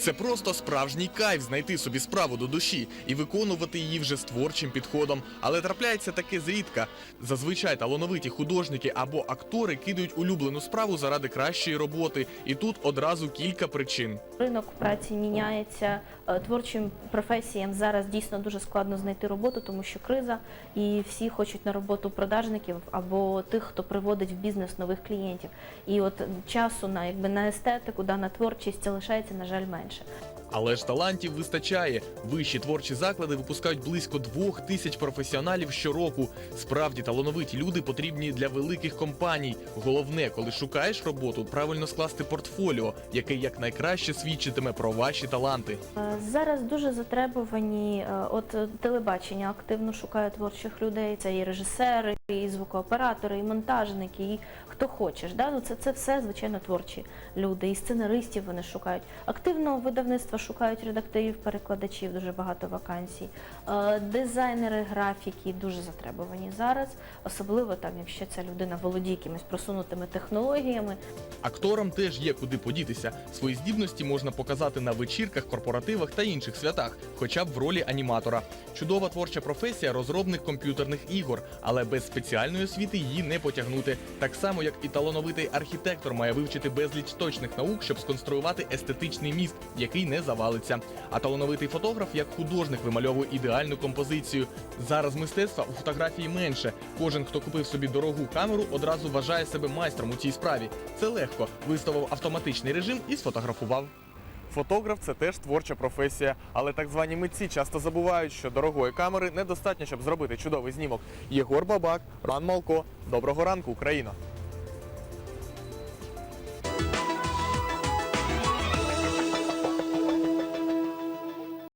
Це просто справжній кайф знайти собі справу до душі і виконувати її вже з творчим підходом. Але трапляється таке зрідка. Зазвичай талановиті художники або актори кидають улюблену справу заради кращої роботи, і тут одразу кілька причин. Ринок праці міняється. е, Творчим професіям зараз дійсно дуже складно знайти роботу, тому що криза, і всі хочуть на роботу продажників або тих, хто приводить в бізнес нових клієнтів. І от часу на якби на естетику, да, на творчість залишається, на жаль, менше. 是。Але ж талантів вистачає. Вищі творчі заклади випускають близько двох тисяч професіоналів щороку. Справді талановиті люди потрібні для великих компаній. Головне, коли шукаєш роботу, правильно скласти портфоліо, яке якнайкраще свідчитиме про ваші таланти. Е, Зараз дуже затребувані е, от е, телебачення активно шукає творчих людей. Це і режисери, і звукооператори, і монтажники, і хто хочеш. Да? Ну, це, це все звичайно творчі люди. І сценаристів вони шукають. Активно видавництва шукають редакторів, перекладачів, дуже багато вакансій. Е, Дизайнери, графіки дуже затребувані зараз, особливо там, якщо ця людина володіє якимись просунутими технологіями. Акторам теж є куди подітися. Свої здібності можна показати на вечірках, корпоративах та інших святах, хоча б в ролі аніматора. Чудова творча професія розробник комп'ютерних ігор, але без спеціальної освіти її не потягнути. Так само, як і талановитий архітектор має вивчити безліч точних наук, щоб сконструювати естетичний міст, який не завалиться. А талановитий фотограф, як художник, вимальовує ідеальну композицію. Зараз мистецтва у фотографії менше. Кожен, хто купив собі дорогу камеру, одразу вважає себе майстром у цій справі. Це легко. Виставив автоматичний режим і сфотографував. Фотограф це теж творча професія, але так звані митці часто забувають, що дорогої камери недостатньо, щоб зробити чудовий знімок. Єгор Бабак, Роман Малко. Доброго ранку, Україна!